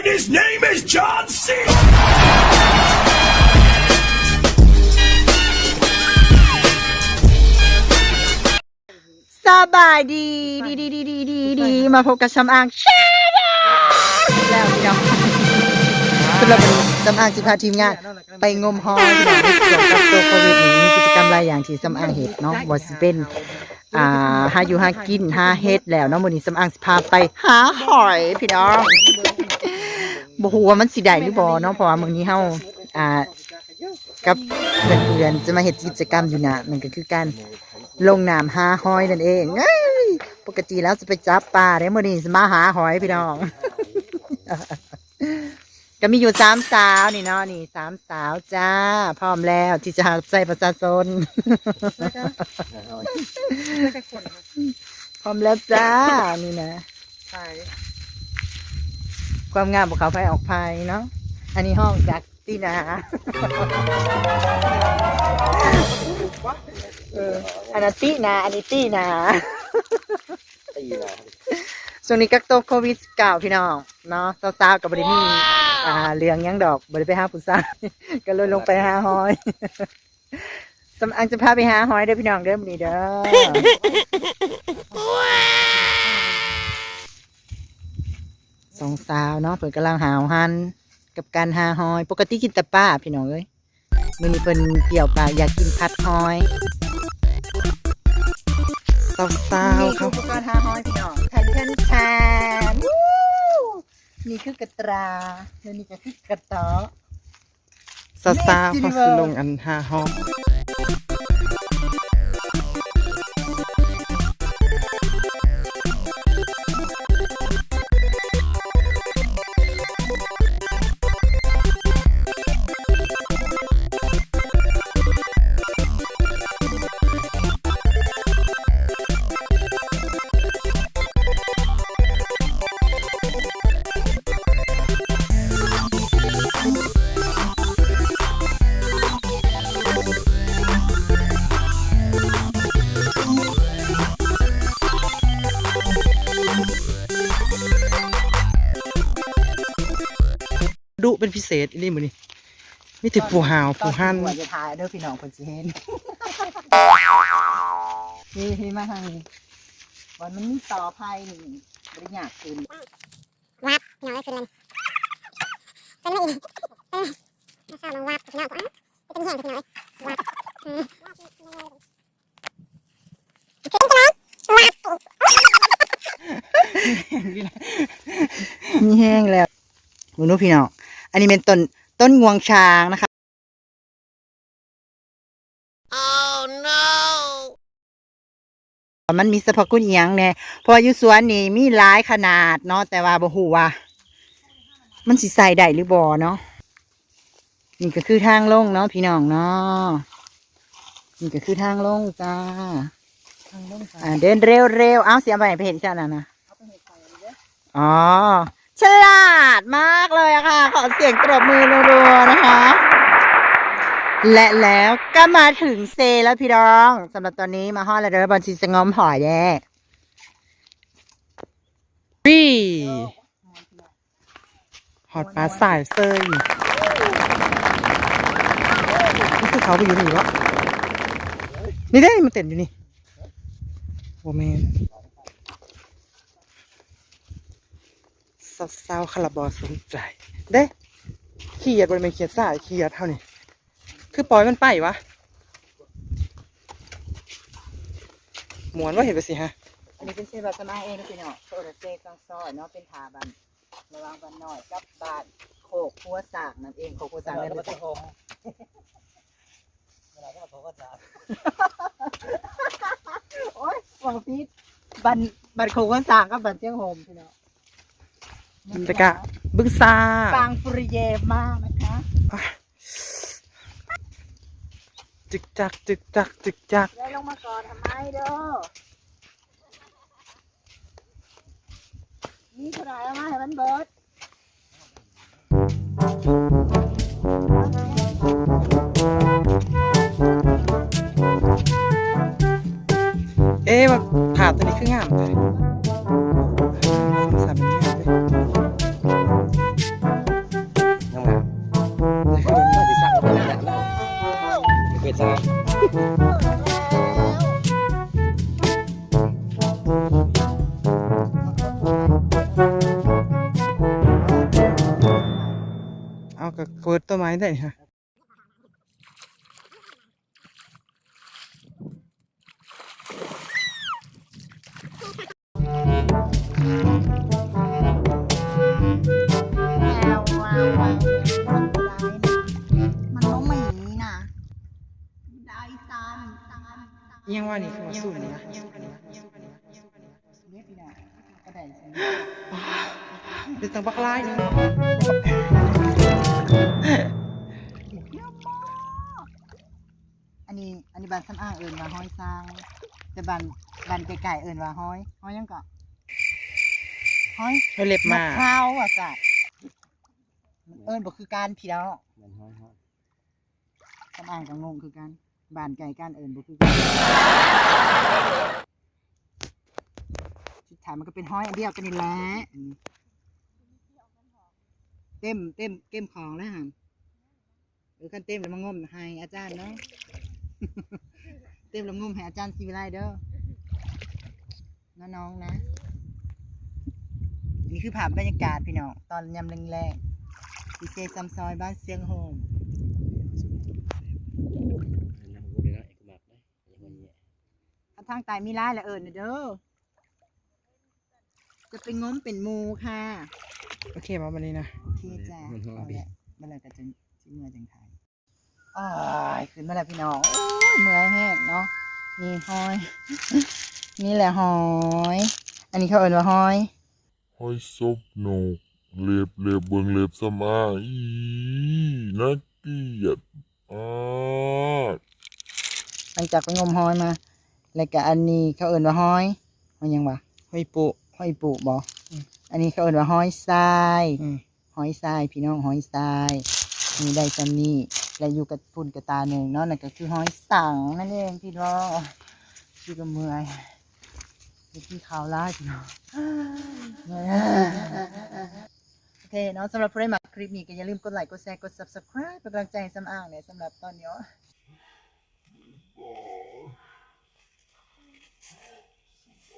And his name is John C. สบายดีดีดีดีดีดีดีมาพบกับสำอางแชร์แล้วพี่น้องสำหรับวันนี้สำอางสิพาทีมงาน ไปงมหอยพี่น้องเกี่ยวกับตัวโควิดนี้มีกิจกรรมหลายอย่างที่สำอางเห็ดเนาะบ่สิเป็นอ่าหาอยู่หากินหาเฮ็ดแล้วเนาะมื้อนี้สำอางสิพาไปหาหอยพี่น้อง บ่ฮู้ว่ามันสิได้หรือบ่เนาะเพราะว่ามื้อนี้เฮาอ่า กับเพื่อนๆจะมาเห็ดกิจกรรมอยู่นะนั่นก็คือการลงน้ำหาหอยนั่นเองเอ้ยปกติแล้วจะไปจับปลาได้มื่อนี้จะมาหาหอยพี่น้อง ก็มีอยู่สามสาวนี่เนาะนี่สามสาวจ้า พร้อมแล้วที่จะหาใส่ประชาชนพร้อมแล้วจ้านี่นะ ความงามของเขาไปออกภายเนาะอันนี้ห้องจากตีนาเอออันนั้นตีนา อันนี้ตีนาช่วงนี้กักตัวโควิดเก่าพี่น้องเนาะสาวๆกับบริมีอ่าเลี้ยงยังดอกบริไปห้าผู้ชายก็เลยลงไปห้าหอยสำอังจะพาไปหาหอยเด้อพี่น้องเด้อมื้อนี้เด้อ สองสาวเนาะเพิ่นกำลังหาวหันกับการหาหอย ปกติกินแต่ป้าพี่น้องเอ้ยมื้อนี้เพิ่นเกี่ยวปากอยากกินผัดหอยสาวๆเขาอุปกรณ์หาหอยพี่น้องแทนแทนแทนวู้นี่คือกระตราแล้วนี่ก็คือกระเตาะสาวๆเขาสิลงอันหาห้อง ดุเป็นพิเศษอีนี่มือนี่มีแต่ผู้หาวผู้หันตอที่จะถ่ายเด้อพี่น้องคนสิเห็นนี่พี่มาทางนี้วันมันมีต่อภัยนี่บริญญากขึ้นวับพี่น้องได้ขึ้นเลยเป็นไม่อีกเออมาสร้างมันวับพี่น้องอะเป็นแห้งพี่น้องวับอืมขึ้นกันวับนี่แห้งแล้วมึงดูพี่น้อง อันนี้เป็นต้นต้นงวงช้างนะคะมันมีสรรพคุณอีหยังแน่เพราะว่าอยู่สวนนี่มีหลายขนาดเนาะแต่ว่าบ่ฮู้ว่ามันสิใส่ได้หรือบ่เนาะนี่ก็คือทางลงเนาะพี่น้องเนาะนี่ก็คือทางลงจ้าอ่าเดินเร็วเร็วๆเอาเสียไปไปเห็นจ้าน่ะนะอ๋อ ฉลาดมากเลยอะค่ะ ขอเสียงตบมือรัวๆนะคะ และแล้วก็มาถึงเซแล้วพี่น้องสำหรับตอนนี้มาฮอดแล้วเด้อบอลชีสงอมหอยแย่ปี้หอดปลาสายเซยนี่คือเขาไปอยู่นี่วะนี่ได้มันเต้นอยู่นี่โอแมน สาวๆคาราบอสนใจ เด้เขียดบริเวณเขียดสายเขียดเท่านี้ คือปล่อยมันไปวะหมวนว่าเห็นไปสิฮะ อันนี้เป็นเซแบบสมาเองนะพี่น้องโซดาเซซองซอยเนาะเป็นทาบันระวังบันหน่อยกับบานโคกพัวสากนั่นเองโคกพัวสากนั่นเองโอ้ยวังพีดบันบันโคกพัวสากกับบันเจียงโฮมพี่น้อง ตะกะบึ้งซาปังปริเยมากนะคะจึกจักจึกจักจึกจักได้ลงมาก่อนทำไมเด้อนี่เท่าไหร่เอามาให้มันเบิด ปซะเอากระเปิดต้นไม้ได้ค่ะ ยังว่านี่คือว่าสูงนะเรียกอีน่ะก็ได้สิเดี๋ยวตังบักลายนี่อันนี้อันนี้บานซ้ำอ้างเอิญว่าห้อยซาง แต่บานบานไก่ๆเอิญว่าห้อยห้อยยังก็ห้อยเอาเล็บมาข้าวอะจ้ะเอิญบอกคือการพี่แล้วซ้ำอ้างกับงงคือกัน บานไก่การเอิญบอกคือกันสุดท้ายมันก็เป็นห้อยอันเดียวกันนี่แหละเต็มเต็มเต็มของแล้วฮะเออขั้นเต็มแล้วมางมให้อาจารย์เนาะเต็มแล้วงมให้อาจารย์ซีวิไลเด้อน้องๆนะ นี่คือภาพบรรยากาศพี่น้องตอนยำแรงๆที่เซซัมซอยบ้านเสียงโฮมถ้า ทางใต้มีร้ายละเอิญนะเด้อ จะเป็นง้มเป็นหมูค่ะ โอเคมาวันนี้นะ โอเคจ้าเอาละเมื่อไหรก็จะที่เมื่อจังไทยอ้ายขึ้นมาแล้วพี่น้องโอ้ยเมื่อยแห้งเนาะนี่หอย นี่แหละหอย อันนี้เขาเอิ้นว่าหอย ห้อยซบนกเล็บเล็บเบิงเล็บสมาอีน่าเกลียดมาก หลังจากไปงมหอยมา แล้วก็อันนี้เขาเอิ้นว่าหอยหอยหยังวะห้อยปุหอยปูบ่อันนี้เขาเอิ้นว่าหอยทรายอืมหอยทรายพี่น้องหอยทรายมีได้ซัมนี่และอยู่กับพุ่นกับตาหนึ่งเนาะนั่นก็คือหอยสังนั่นเองพี่น้องชื่อก็เมื่อยเป็นที่ขาวร้ายพี่น้องเมื่อยโอเคเนาะสำหรับผู้ใดมาคลิปนี้ก็อย่าลืมกดไลค์กดแชร์กด subscribe เป็นกำลังใจให้สำอางเนี่ยสำหรับตอนนี้